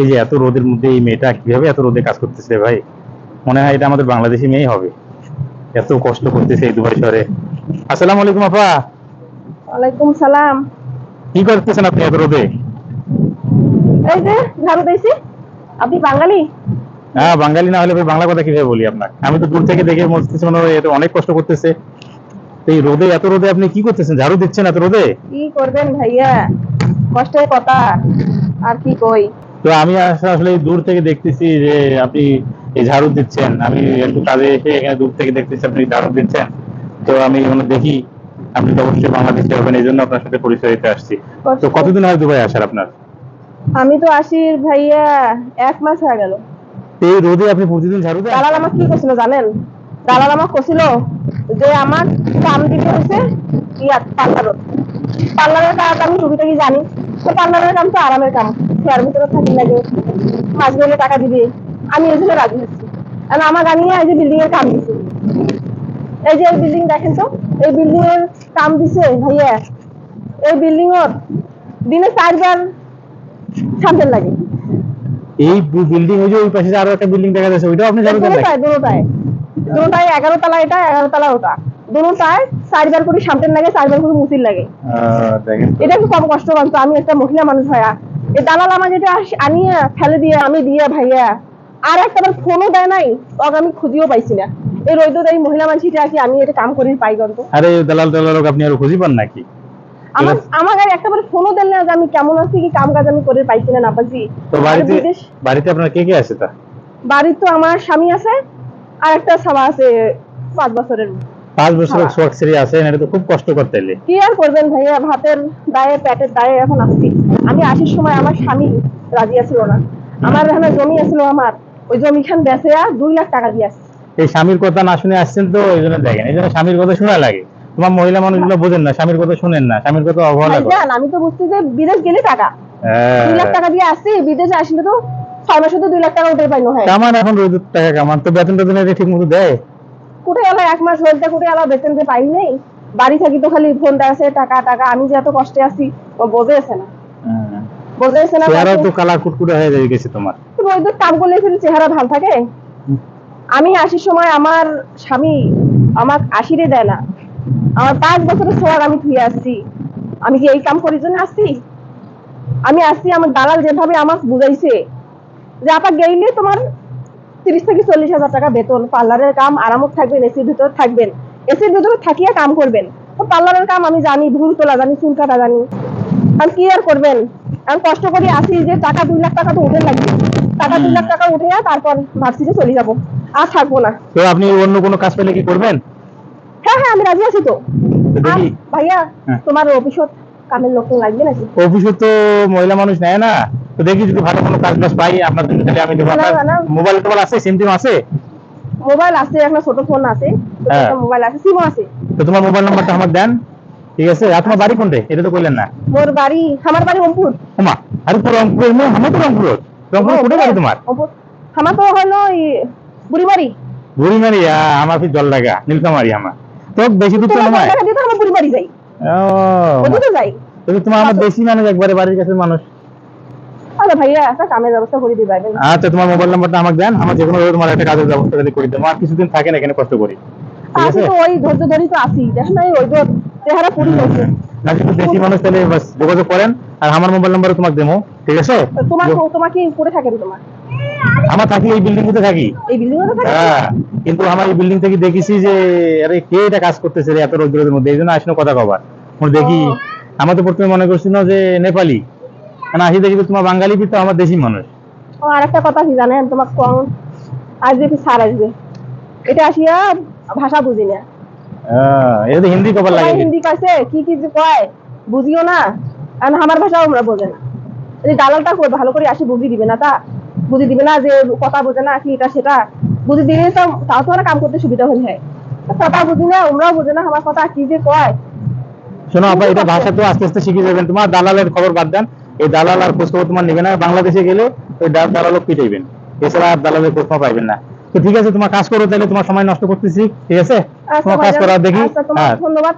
এই যে এত রোদের মধ্যে এই মেয়েটা কীভাবে এত রোদে কাজ করতেছে ভাই? মনে হয় এটা আমাদের বাংলাদেশি মেয়েই হবে। এত কষ্ট করতেছে এই দুবাই শহরে। আসসালামু আলাইকুম আপা ওয়ালাইকুম সালাম। কি করতেছেন আপনি এত রোদে? এই যে ঝাড়ু দিয়েছি। আপনি বাঙালি? হ্যাঁ বাঙালি না হলে ভাই বাংলা কথা কীভাবে বলি আপনার আমি তো দূর থেকে দেখে মনে মনে হয় এটা অনেক কষ্ট করতেছে। এই রোদে এত রোদে আপনি কি করতেছেন? ঝাড়ু দিচ্ছেন এত রোদে? কি করবেন ভাইয়া? কষ্টের কথা। আর কি কই? তো আমি আসলে দূর থেকে দেখতেছি যে আপনি এই ঝাড়ু দিচ্ছেন। আমি একটু কাজে এসে এখানে দূর থেকে দেখতেছি আপনি ঝাড়ু দিচ্ছেন। তো আমি মানে দেখি আপনি তো অবশ্যই বাংলাদেশে হবেন এই জন্য আপনার সাথে পরিচয় দিতে আসছি। তো কতদিন হয় দুবাই আসার আপনার? আমি তো আসি ভাইয়া এক মাস হয়ে গেল। এই রোদে আপনি প্রতিদিন ঝাড়ু দেন? দালাল আমাকে কি করছিল জানেন? দালাল আমাকে করছিল যে আমার কাম দিতে হয়েছে ইয়া পার্লারত পার্লারের কাজ আমি টুকিটাকি জানি? তো পার্লারের কাম তো আরামের কাম। ফেয়ার ভিতরে থাকি লাগে মাস গেলে টাকা দিবে। আমি এই জন্য রাজি হচ্ছি। আর আমার আনিয়ে এই যে বিল্ডিং এর কাম দিছে। এই যে এই বিল্ডিং দেখেন তো? এই বিল্ডিং এর কাম দিছে ভাইয়া। এই বিল্ডিং এর দিনে চারবার সামনের লাগে। এই বিল্ডিং ওই যে ওই পাশে আরও একটা বিল্ডিং দেখা যাচ্ছে ওইটাও আপনি ঝাড়ু দুটোটায় এগারো তলা এটা এগারো তলা ওটা। দুটোটায় চারবার করে সামনের লাগে চারবার করে মুসির লাগে। আহ, দেখেন তো। এটা একটু কম কষ্ট পাচ্ছ আমি একটা মহিলা মানুষ ভাইয়া। এই দালাল যেটা আস- ফেলে দিয়ে আমি দিয়ে ভাইয়া। আর একটা ফোনও দেয় নাই তখন আমি খুঁজিও পাইছি না। এই রোদ এই মহিলা মানুষটা কি আমি এটা কাম করি পাই গন্ত আরে দালাল টালাল আপনি আর খুঁজি পান নাকি? আমার আমার আর একটা ফোনও দেন না যে আমি কেমন আছি কি কাম কাজ আমি করে পাইছি না না পাইছি তো বাড়িতে বাড়িতে আপনার কে কে আছে তো আমার স্বামী আছে আর একটা সাবা আছে পাঁচ বছরের। পাঁচ বছর হ্যাঁ। শখ সেরে আছেন এটা তো খুব কষ্ট করতে এলে কি আর করবেন ভাইয়া? ভাতের দায়ে পেটের দায়ে এখন আসছি আমি আসার সময় আমার স্বামী রাজি আছিল না। আমার এখানে জমি আছিল আমার। ওই জমি খান বেচে আর দুই লাখ টাকা দিয়ে আসছি। এই স্বামীর কথা না শুনে আসছেন তো এই জন্য দেখেন। এই জন্য স্বামীর কথা শোনা লাগে। তোমার মহিলা মানুষগুলো বোঝেন না স্বামীর কথা শুনেন না। স্বামীর কথা অবহেলা করেন। আমি তো বুঝছি যে বিদেশ গেলে টাকা। হ্যাঁ। দুই লাখ টাকা দিয়ে আসছি বিদেশে আসলে তো ছয় মাসে তো দুই লাখ টাকা উঠে পাইনো হয়। কামান এখন টাকা কামান তো বেতন টেতন এটা ঠিক মতো দেয়? কুটে এক মাস হইতে কুটে বেতন পাই নেই বাড়ি থাকি তো খালি ফোন দেয় টাকা টাকা আমি যে এত কষ্টে আছি ও আছে না। আছে না চেহারাও তো কালার কুটকুটে হয়ে যাবে গেছে তোমার। কাম করলে চেহারা ভালো থাকে। আমি আসার সময় আমার স্বামী আমার আশিরে দেয় না। আমার পাঁচ বছরের সোয়ার আমি ধুয়ে আসছি। আমি কি এই কাম করার জন্য আসছি? আমি আসছি আমার দালাল যেভাবে আমাকে বুঝাইছে যে আপা গেইলে তোমার তিরিশ থেকে চল্লিশ হাজার টাকা বেতন পার্লারের কাম আরামত থাকবেন এসির ভিতরে থাকবেন। এসির ভিতরে থাকিয়ে কাম করবেন। তো পার্লারের কাম আমি জানি ভুল তোলা জানি চুল কাটা জানি। আর কি আর করবেন? আমি কষ্ট করে আসি যে টাকা দুই লাখ টাকা তো উঠে লাগবে। টাকা দুই লাখ টাকা উঠে তারপর ভাবছি যে চলে যাব। আর থাকব না। তো আপনি অন্য কোনো কাজ পেলে কি করবেন? হ্যাঁ হ্যাঁ আমি রাজি আছি তো। ভাইয়া হ্যাঁ। তোমার অফিসত কামের লোক লাগবে নাকি? অফিসে তো মহিলা মানুষ নেয় না। তো দেখি যদি ভালো কোনো কাজ বাজ পাই আপনার জন্য তাহলে আমি দেবো। না, না, না। মোবাইল টোবাইল আছে? সিম টিম আছে? মোবাইল আছে একটা ছোট ফোন আছে। হ্যাঁ। মোবাইল আছে সিমও আছে। তো তোমার মোবাইল নাম্বারটা আমার দেন। ঠিক আছে? আর তোমার বাড়ি কোনটে? এটা তো কইলেন না। মোর বাড়ি আমার বাড়ি ওমা আরে তো রংপুরের মেয়ে আমার তো রংপুর। রংপুর বাড়ি তোমার? আমার তো হলো বুড়িবাড়ি বুড়িমারি। আমার জল লাগা নীলকামারি আমার। তো বেশি দূর তো নয়। বুড়িবাড়ি যাই। ওদিকে যাই। তবে তোমার আমার বেশি মানুষ একবারে বাড়ির কাছে মানুষ। আচ্ছা ভাইয়া একটা কামের ব্যবস্থা করে দিবে আচ্ছা তোমার মোবাইল নাম্বারটা আমাকে দেন আমার যে কোনো তোমার একটা কাজের ব্যবস্থা যদি করে দেবো আর কিছুদিন থাকেন এখানে কষ্ট করি। আমি তো ওই ধৈর্য ধরি তো আছি। দেখেন না ওই যে চেহারা পুরি হয়েছে। না যদি বেশি মানুষ তাহলে বাস যোগাযোগ করেন আর আমার মোবাইল নাম্বারও তোমাকে দেবো। ঠিক আছে? তোমার তোমাকে করে থাকে তোমার? আমার থাকি এই বিল্ডিং এ থাকি। এই বিল্ডিং এ হ্যাঁ কিন্তু আমার এই বিল্ডিং থেকে দেখেছি যে আরে কে এটা কাজ করতেছে রে এত রোদ্রের মধ্যে? এই জন্য আসলে কথা কবার। দেখি। আমার তো প্রথমে মনে করছিল যে নেপালি। মানে আসি দেখি তোমার বাঙালি কিন্তু আমার দেশি মানুষ। ও আর একটা কথা কি জানেন? তোমার কম আসবে কি সার আসবে। এটা আসিয়া ভাষা বুঝি না। এটা তো হিন্দি কবার লাগে। হিন্দি কাছে কি কি যে কয় বুঝিও না। আর আমার ভাষাও আমরা বোঝে না। এই দালালটা ভালো করে আসি বুঝি দিবে না তা। বুঝি দিবে না যে কথা বোঝে না, কি এটা সেটা। বুঝি দিলে তাও তো কাম করতে সুবিধা হয়ে যায়। কথা বুঝি না ওমরাও বোঝে না আমার কথা, কি যে কয়। শোনো আপা, এটা ভাষা তো আস্তে আস্তে শিখে যাবেন। তোমার দালালের খবর বাদ দেন। এই দালাল আর খোঁজ খবর তোমার নেবে না। বাংলাদেশে গেলে ওই দালালও পিটাইবেন। এছাড়া আর দালালের খোঁজ পাইবেন না। তো ঠিক আছে, তোমার কাজ করো, তাহলে তোমার সময় নষ্ট করতেছি। ঠিক আছে? আচ্ছা কোনো করা দেখি। আচ্ছা হ্যাঁ ধন্যবাদ।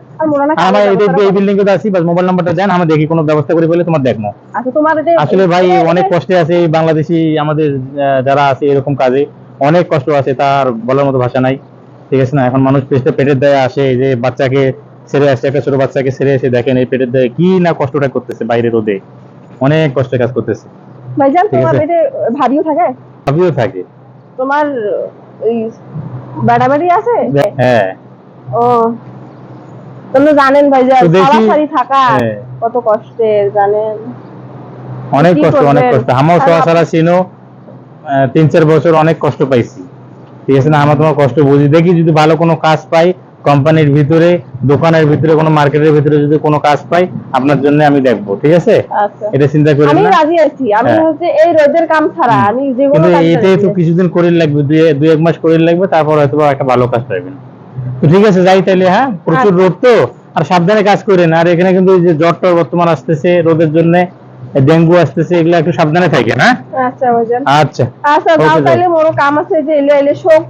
আমার এই ব্যবস্থা এই করো। বিল্ডিং এ আছি বাস মোবাইল নাম্বারটা জান আমরা দেখি কোনো ব্যবস্থা করে বলে তোমার দেখব। আচ্ছা তোমার আসলে ভাই অনেক কষ্টে আছে বাংলাদেশি আমাদের যারা আছে এরকম কাজে অনেক কষ্ট আছে তার বলার মতো ভাষা নাই। ঠিক আছে না? এখন মানুষ পেটে পেটের দায়ে আসে যে বাচ্চাকে ছেড়ে আসছে একটা ছোট বাচ্চাকে ছেড়ে এসে দেখেন এই পেটের দায়ে কি না কষ্টটা করতেছে বাইরে রোদে। অনেক কষ্টের কাজ করতেছে। ভাইজান তোমার। পেটে ভাবিও থাকে? ভাবিও থাকে। তোমার বাড়াবাড়ি আছে? হ্যাঁ। ও। তোমরা জানেন ভাই যে সারাসারি থাকা হ্যাঁ। কত কষ্টের জানেন। অনেক কষ্ট অনেক কষ্ট। আমার সরা সারা চিনো তিন চার বছর অনেক কষ্ট পাইছি। ঠিক আছে না? আমরা তোমার কষ্ট বুঝি। দেখি যদি ভালো কোনো কাজ পাই কোম্পানির ভিতরে দোকানের ভিতরে কোনো মার্কেটের ভিতরে যদি কোনো কাজ পাই আপনার জন্য আমি দেখব ঠিক আছে? আচ্ছা। এটা চিন্তা করেন আমি রাজি আছি। আমি হ্যাঁ। হচ্ছে এই রোদের কাম ছাড়া আমি যে কোনো কাজ এটাই তো কিছুদিন করে লাগবে দুই দুই এক মাস করে লাগবে তারপর হয়তো একটা ভালো কাজ পাইবেন। তো ঠিক আছে যাই তাইলে হ্যাঁ? প্রচুর আচ্ছা। রোদ তো আর সাবধানে কাজ করেন। আর এখানে কিন্তু এই যে জ্বর টর বর্তমান আসতেছে রোদের জন্য ডেঙ্গু আসতেছে এগুলো একটু সাবধানে থাকেন হ্যাঁ? আচ্ছা ভাইজান। আচ্ছা। আচ্ছা। তাইলে মোরও কাম আছে যে এলে এলে শোক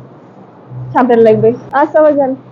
সামনে লাগবে। আচ্ছা ভাইজান।